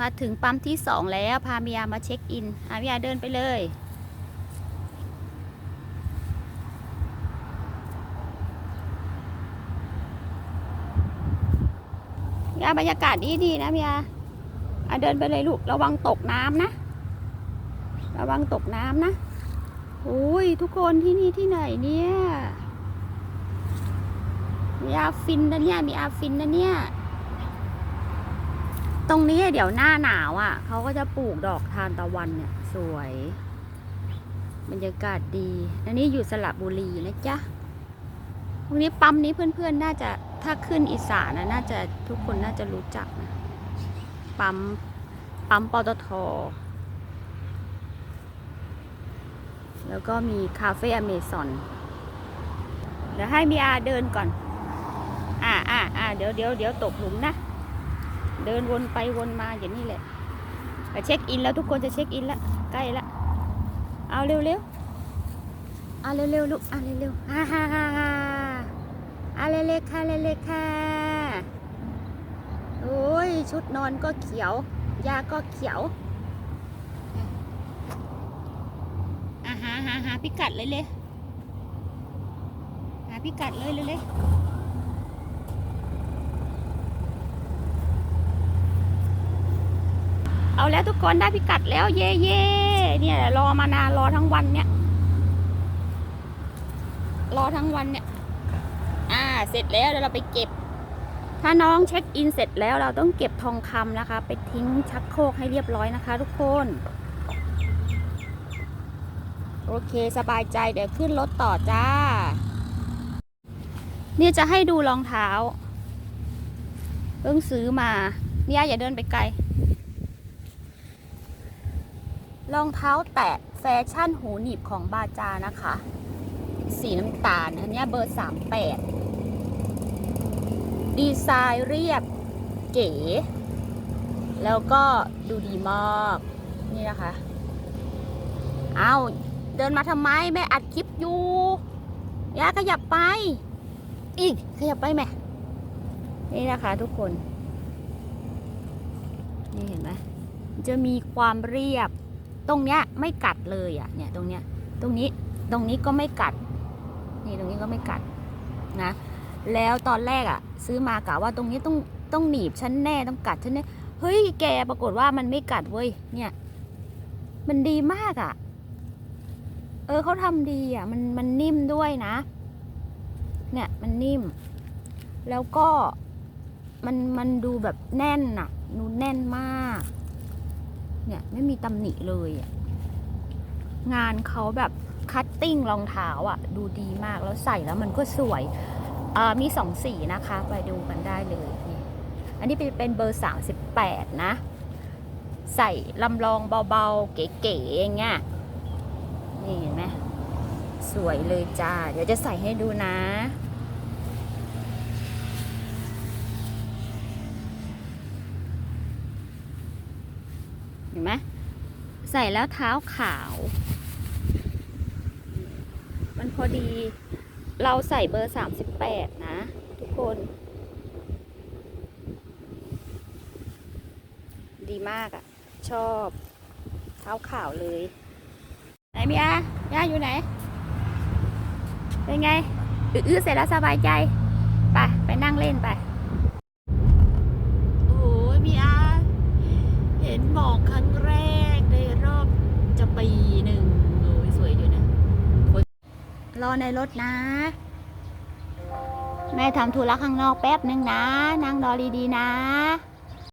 มาถึงปั๊มที่สองแล้วพาเมียมาเช็คอินอาเมียเดินไปเลยเมียบรรยากาศดีดีนะเมียอะเดินไปเลยลูกระวังตกน้ำนะ ระวังตกน้ำนะโอ้ยทุกคนที่นี่ที่ไหนเนี่ยมีอาฟินนะเนี่ยมีอาฟินนะเนี่ย ตรงนี้เดี๋ยวหน้าหนาวอะเขาก็จะปลูกดอกทานตะวันเนี่ย สวย บรรยากาศดี อันนี้อยู่สระบุรีนะจ๊ะตรงนี้ปั๊มนี้เพื่อนๆ น่าจะถ้าขึ้นอีสานนะน่าจะทุกคนน่าจะรู้จักนะปั๊มปั๊มปตท แล้วก็มีคาเฟ่อเมซอนเดี๋ยวให้มีอาเดินก่อน อ่าอ่าอ่าเดี๋ยวเดี๋ยวเดี๋ยวตกหลุมนะ เดินวนไปวนมาอย่างนี้แหละแต่เช็คอินแล้วทุกคนจะเช็คอินแล้วใกล้ละเอาเร็วเร็วๆเอาเร็วเร็วๆลูกเอาเร็วเร็วๆฮ่าฮ่าฮ่าฮ่าเอาเล็กๆค่ะเล็กๆค่ะโอ้ยชุดนอนก็เขียวยาก็เขียวอะหาหาหาพิกัดเลยเลยหาพิกัดเลยเลยเลย เอาแล้วทุกคนได้พิกัดแล้วเย่เย่เนี่ยรอมานานรอทั้งวันเนี่ย รอทั้งวันเนี่ย อ่า เสร็จแล้วเดี๋ยวเราไปเก็บ ถ้าน้องเช็คอินเสร็จแล้วเราต้องเก็บทองคำนะคะ ไปทิ้งชักโครกให้เรียบร้อยนะคะ ทุกคน โอเคสบายใจเดี๋ยวขึ้นรถต่อจ้า เนี่ยจะให้ดูรองเท้า เพิ่งซื้อมา เนี่ยอย่าเดินไปไกล รองเท้าแตะแฟชั่นหูหนีบของบาจานะคะ สีน้ำตาล อันนี้เบอร์ 38 ดีไซน์เรียบเก๋ แล้วก็ดูดีมาก นี่นะคะ เอาเดินมาทำไม แม่อัดคลิปอยู่ยาขยับไป อีก ขยับไปแม่ นี่นะคะทุกคน นี่เห็นไหมจะมีความเรียบ ตรงเนี้ยไม่กัดเลยอะเนี่ยตรงเนี้ยตรงนี้ตรงนี้ก็ไม่กัด นี่ตรงนี้ก็ไม่กัดนะ แล้วตอนแรกอะ ซื้อมากะว่าตรงนี้ต้องต้องหนีบฉันแน่ต้องกัดฉันแน่เฮ้ยแกปรากฏว่ามันไม่กัดเว้ยเนี่ย มันดีมากอะ เออเขาทำดีอะ มันมันนิ่มด้วยนะ เนี่ยมันนิ่ม แล้วก็มันมันดูแบบแน่นอะดูแน่นมาก เนี่ยไม่มีตำหนิเลยอะงานเขาแบบคัตติ้งรองเท้าอะดูดีมากแล้วใส่แล้วมันก็สวยอ่ามีสองสีนะคะ ไปดูกันได้เลยนี่อันนี้เป็นเบอร์สามสิบแปดนะ ใส่ลำลองเบาๆ เก๋ๆอย่างเงี้ยนี่เห็นไหมสวยเลยจ้า เดี๋ยวจะใส่ให้ดูนะ เห็น ไหมใส่แล้วเท้าขาว มันพอดี เราใส่เบอร์สามสิบแปดนะ ทุกคน ดีมากอะ่ะ ชอบ เท้าขาวเลย ไหนมีอาย่าอยู่ไหน เป็นไง อื้อเสร็จแล้วสบายใจ ไป ไปนั่งเล่นไปโอ้ยมีอา เห็นหมอกครั้งแรกในรอบจะปีหนึ่งโอ้ยสวยอยู่นะ รอในรถนะ แม่ทำธุระข้างนอกแป๊บหนึ่งนะ นั่งรอดีๆนะ